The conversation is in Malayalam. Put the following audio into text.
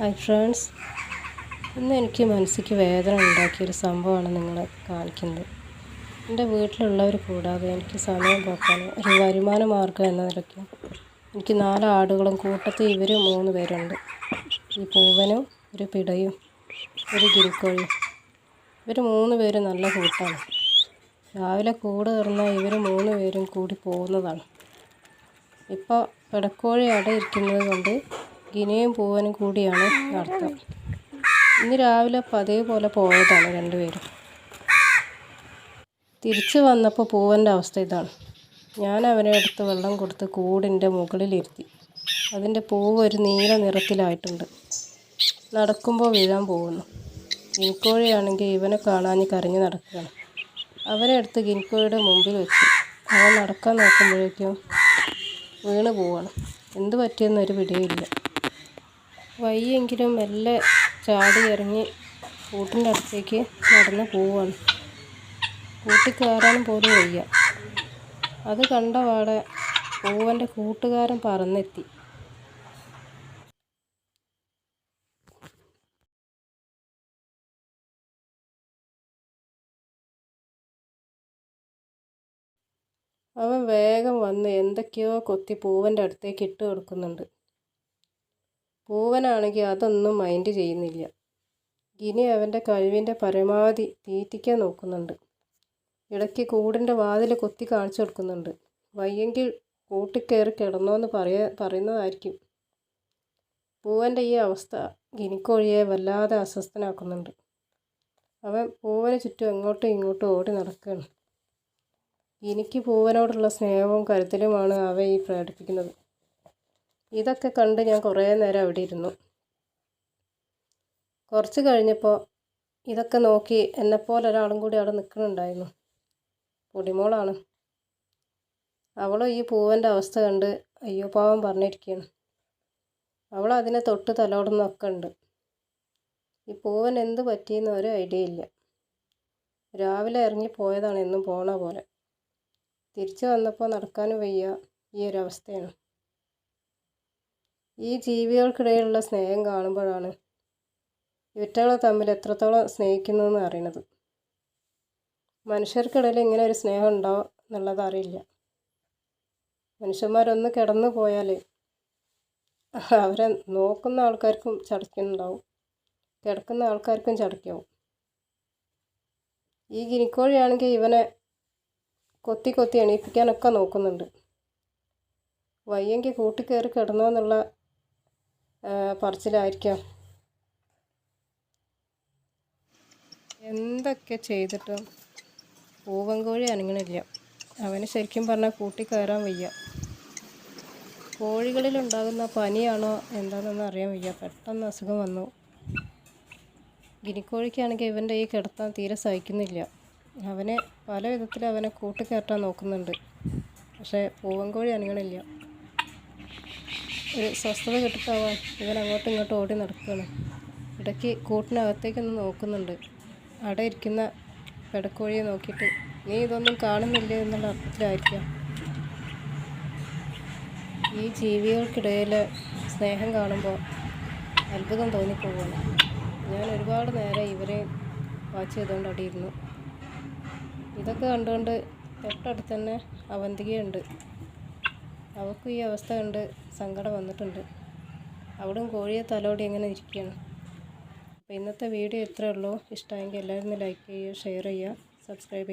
ഹായ് ഫ്രണ്ട്സ് ഇന്ന് എനിക്ക് മനസ്സിക്ക് വേദന ഉണ്ടാക്കിയൊരു സംഭവമാണ് നിങ്ങളെ കാണിക്കുന്നത്. എന്റെ വീട്ടിലുള്ളവർ കൂടാതെ എനിക്ക് സമയം പോക്കാൻ ഒരു വരുമാന മാർഗം എന്ന നിലയ്ക്ക് എനിക്ക് നാല് ആടുകളും കൂട്ടത്തിൽ ഇവർ മൂന്ന് പേരുണ്ട്. ഈ പൂവനും ഒരു പിടയും ഒരു ഗിരിക്കോഴിയും. ഇവർ മൂന്ന് പേര് നല്ല കൂട്ടാണ്. രാവിലെ കൂട് തുറന്നാൽ ഇവർ മൂന്ന് പേരും കൂടി പോകുന്നതാണ്. ഇപ്പോൾ പിടക്കോഴി അടയിരിക്കുന്നത് കൊണ്ട് ഗിനിയും പൂവനും കൂടിയാണ് നടത്തം ഇന്ന് രാവിലെ പതിവ് പോയതാണ് രണ്ടുപേരും. തിരിച്ചു വന്നപ്പോൾ പൂവന്റെ അവസ്ഥ ഇതാണ്. ഞാൻ അവനെ എടുത്ത് വെള്ളം കൊടുത്ത് കൂടിന്റെ മുകളിലിരുത്തി. അതിന്റെ പൂവ് ഒരു നീല നിറത്തിലായിട്ടുണ്ട്. നടക്കുമ്പോൾ വീഴാൻ പോകുന്നു. ഗിൻകോഴിയാണെങ്കിൽ ഇവനെ കാണാൻ കരഞ്ഞു നടക്കുകയാണ്. അവനെ എടുത്ത് ഗിൻകോഴിയുടെ മുമ്പിൽ വെച്ചു അവൻ നടക്കാൻ നോക്കുമ്പോഴേക്കും വീണ് പോവാണ്. എന്ത് പറ്റിയെന്നൊരു പിടിയില്ല വയ്യെങ്കിലും മെല്ലെ ചാടി ഇറങ്ങി കൂട്ടിന്റെ അടുത്തേക്ക് നടന്ന് പോവാണ് കൂട്ടിൽ കയറാനും പോലും വയ്യ. അത് കണ്ട പാടെ പൂവന്റെ കൂട്ടുകാരൻ പറന്നെത്തി. അവൻ വേഗം വന്ന് എന്തൊക്കെയോ കൊത്തി പൂവന്റെ അടുത്തേക്ക് ഇട്ട് കൊടുക്കുന്നുണ്ട്. പൂവനാണെങ്കിൽ അതൊന്നും മൈൻഡ് ചെയ്യുന്നില്ല. ഗിനി അവന്റെ കഴിവിന്റെ പരമാവധി തീറ്റിക്കാൻ നോക്കുന്നുണ്ട്. ഇടയ്ക്ക് കൂടിന്റെ വാതിൽ കൊത്തി കാണിച്ചു കൊടുക്കുന്നുണ്ട്. വയ്യെങ്കിൽ കൂട്ടിക്കയറി കിടന്നോന്ന് പറയാ പറയുന്നതായിരിക്കും. പൂവന്റെ ഈ അവസ്ഥ ഗിനിക്കോഴിയെ വല്ലാതെ അസ്വസ്ഥനാക്കുന്നുണ്ട്. അവൻ പൂവന് ചുറ്റും അങ്ങോട്ടും ഇങ്ങോട്ടും ഓടി നടക്കുകയാണ്. ഗിനിക്ക് പൂവനോടുള്ള സ്നേഹവും കരുത്തലുമാണ് അവ ഈ പ്രകടിപ്പിക്കുന്നത്. ഇതൊക്കെ കണ്ട് ഞാൻ കുറേ നേരം അവിടെ ഇരുന്നു. കുറച്ച് കഴിഞ്ഞപ്പോൾ ഇതൊക്കെ നോക്കി എന്നെപ്പോലെ ഒരാളും കൂടി അവിടെ നിൽക്കുന്നുണ്ടായിരുന്നു. പൊടിമോളാണ്. അവൾ ഈ പൂവന്റെ അവസ്ഥ കണ്ട് അയ്യോ പാവം പറഞ്ഞിരിക്കുകയാണ്. അവൾ അതിനെ തൊട്ട് തലോടുന്നൊക്കെ ഉണ്ട്. ഈ പൂവൻ എന്ത് പറ്റിയെന്ന് ഒരു ഐഡിയ ഇല്ല. രാവിലെ ഇറങ്ങി പോയതാണ് എന്നും പോണ പോലെ. തിരിച്ചു വന്നപ്പോൾ നടക്കാനും വയ്യ ഈ ഒരു അവസ്ഥയാണ്. ഈ ജീവികൾക്കിടയിലുള്ള സ്നേഹം കാണുമ്പോഴാണ് ഇവറ്റകളെ തമ്മിൽ എത്രത്തോളം സ്നേഹിക്കുന്നതെന്ന് അറിയണത് മനുഷ്യർക്കിടയിൽ ഇങ്ങനെ ഒരു സ്നേഹം ഉണ്ടോ എന്നുള്ളത് അറിയില്ല. മനുഷ്യന്മാരൊന്ന് കിടന്നു പോയാൽ അവരെ നോക്കുന്ന ആൾക്കാർക്കും ചടക്കുന്നുണ്ടാവും കിടക്കുന്ന ആൾക്കാർക്കും ചടക്കാവും. ഈ ഗിനിക്കോഴിയാണെങ്കിൽ ഇവനെ കൊത്തി കൊത്തി എണീപ്പിക്കാനൊക്കെ നോക്കുന്നുണ്ട്. വയ്യെങ്കിൽ കൂട്ടിക്കയറി കിടന്നോ എന്നുള്ള പറച്ചിലായിരിക്കാം. എന്തൊക്കെ ചെയ്തിട്ടും പൂവൻകോഴി അനങ്ങണില്ല. അവന് ശരിക്കും പറഞ്ഞാൽ കൂട്ടി കയറാൻ വയ്യ. കോഴികളിലുണ്ടാകുന്ന പനിയാണോ എന്താണെന്ന് അറിയാൻ വയ്യ. പെട്ടെന്ന് അസുഖം വന്നു. ഗിനിക്കോഴിക്കാണെങ്കിൽ ഇവന്റെ ഈ കിടത്താൻ തീരെ സഹിക്കുന്നില്ല. അവനെ പല വിധത്തിൽ അവനെ കൂട്ടിക്കയറ്റാൻ നോക്കുന്നുണ്ട്. പക്ഷേ പൂവൻകോഴി അനങ്ങണില്ല. ഒരു സ്വസ്ഥത കിട്ടിപ്പോവാൻ ഇവൻ അങ്ങോട്ടും ഇങ്ങോട്ടും ഓടി നടക്കുകയാണ്. ഇടയ്ക്ക് കൂട്ടിനകത്തേക്കൊന്ന് നോക്കുന്നുണ്ട്. അവിടെ ഇരിക്കുന്ന പെടക്കോഴിയെ നോക്കിയിട്ട് നീ ഇതൊന്നും കാണുന്നില്ല? എന്നുള്ള അർത്ഥത്തിലായിരിക്കാം. ഈ ജീവികൾക്കിടയിൽ സ്നേഹം കാണുമ്പോൾ അത്ഭുതം തോന്നിപ്പോവാണ്. ഞാൻ ഒരുപാട് നേരം ഇവരെ വാച്ച് ചെയ്തുകൊണ്ട് അടിയിരുന്നു ഇതൊക്കെ കണ്ടുകൊണ്ട് തൊട്ടടുത്ത് തന്നെ അവന്തികയുണ്ട്. അവൾക്കും ഈ അവസ്ഥ കണ്ട് സങ്കടം വന്നിട്ടുണ്ട്. അവിടും കോഴിയെ തലോടി എങ്ങനെ ഇരിക്കുകയാണ്. അപ്പോൾ ഇന്നത്തെ വീഡിയോ ഇത്രയേ ഉള്ളൂ. ഇഷ്ടമെങ്കിൽ എല്ലാവരും ലൈക്ക് ചെയ്യുക ഷെയർ ചെയ്യുക സബ്സ്ക്രൈബ് ചെയ്യുക